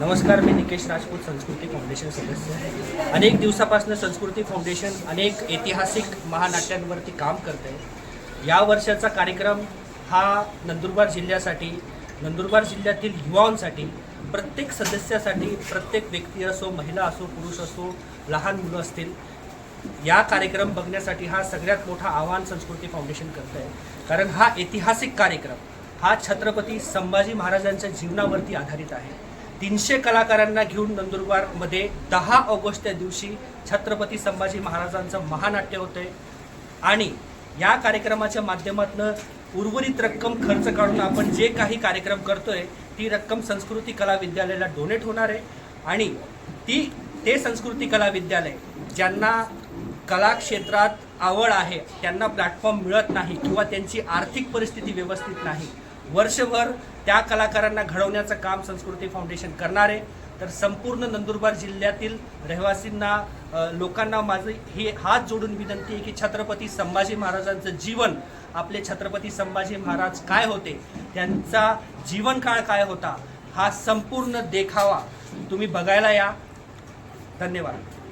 नमस्कार मी निकेश राजपूत संस्कृती फाउंडेशन सदस्य. अनेक दिवसापासून संस्कृती फाउंडेशन अनेक ऐतिहासिक महानाट्यांवरती काम करते या वर्षाचा कार्यक्रम हा नंदुरबार जिल्ह्यासाठी नंदुरबार जिल्ह्यातील युवांसाठी प्रत्येक सदस्यासाठी प्रत्येक व्यक्ती असो महिला असो पुरुष असो लहान मुलं असतील या कार्यक्रम बघण्यासाठी हा सगळ्यात मोठा आव्हान संस्कृती फाउंडेशन करत आहे कारण हा ऐतिहासिक कार्यक्रम हा छत्रपती संभाजी महाराजांच्या जीवनावरती आधारित आहे. तीनशे कलाकारांना घेऊन नंदुरबारमध्ये दहा ऑगस्ट त्या दिवशी छत्रपती संभाजी महाराजांचं महानाट्य होतंय. आणि या कार्यक्रमाच्या माध्यमातून उर्वरित रक्कम खर्च काढून आपण जे काही कार्यक्रम करतोय ती रक्कम संस्कृती कला विद्यालयाला डोनेट होणार आहे. आणि ती ते संस्कृती कला विद्यालय ज्यांना कला क्षेत्रात आवड आहे त्यांना प्लॅटफॉर्म मिळत नाही किंवा त्यांची आर्थिक परिस्थिती व्यवस्थित नाही वर्षभर त्या कलाकारांना घडवण्याचं काम संस्कृती फाउंडेशन करणार आहे. तर संपूर्ण नंदुरबार जिल्ह्यातील रहिवासींना लोकांना माझं हे हात जोडून विनंती आहे की छत्रपती संभाजी महाराजांचं जीवन आपले छत्रपती संभाजी महाराज काय होते त्यांचा जीवनकाळ काय होता हा संपूर्ण देखावा तुम्ही बघायला या. धन्यवाद.